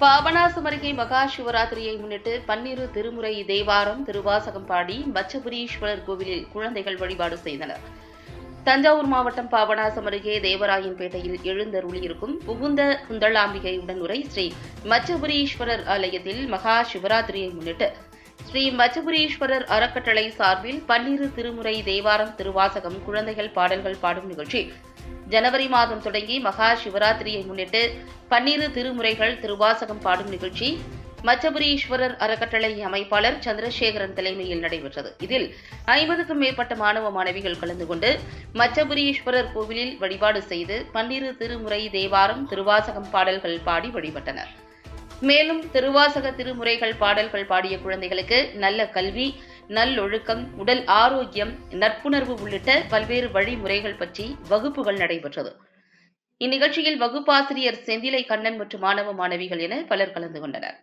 பாபநாசம் அருகே மகா சிவராத்திரியை முன்னிட்டு பன்னிரு திருமுறை தேவாரம் திருவாசகம் பாடி மச்சபுரீஸ்வரர் கோவிலில் குழந்தைகள் வழிபாடு செய்தனர். தஞ்சாவூர் மாவட்டம் பாபநாசம் அருகே தேவராயன்பேட்டையில் எழுந்தருளியிருக்கும் புகுந்த குந்தளாம்பிகை உடனுரை ஸ்ரீ மச்சபுரீஸ்வரர் ஆலயத்தில் மகா சிவராத்திரியை முன்னிட்டு ஸ்ரீ மச்சபுரீஸ்வரர் அறக்கட்டளை சார்பில் பன்னிரு திருமுறை தேவாரம் திருவாசகம் குழந்தைகள் பாடல்கள் பாடும் நிகழ்ச்சி. ஜனவரி மாதம் தொடங்கி மகா சிவராத்திரியை முன்னிட்டு பன்னிரு திருமுறைகள் திருவாசகம் பாடும் நிகழ்ச்சி மச்சபுரீஸ்வரர் அறக்கட்டளை அமைப்பாளர் சந்திரசேகரன் தலைமையில் நடைபெற்றது. இதில் ஐம்பதுக்கும் மேற்பட்ட மாணவ மாணவிகள் கலந்து கொண்டு மச்சபுரீஸ்வரர் கோவிலில் வழிபாடு செய்து பன்னிரு திருமுறை தேவாரம் திருவாசகம் பாடல்கள் பாடி வழிபட்டனர். மேலும் திருவாசக திருமுறைகள் பாடல்கள் பாடிய குழந்தைகளுக்கு நல்ல கல்வி நல்லொழுக்கம் உடல் ஆரோக்கியம் நட்புணர்வு உள்ளிட்ட பல்வேறு வழிமுறைகள் பற்றி வகுப்புகள் நடைபெற்றது. இந்நிகழ்ச்சியில் வகுப்பாசிரியர் செந்திலை கண்ணன் மற்றும் மாணவ மாணவிகள் என பலர் கலந்து கொண்டனர்.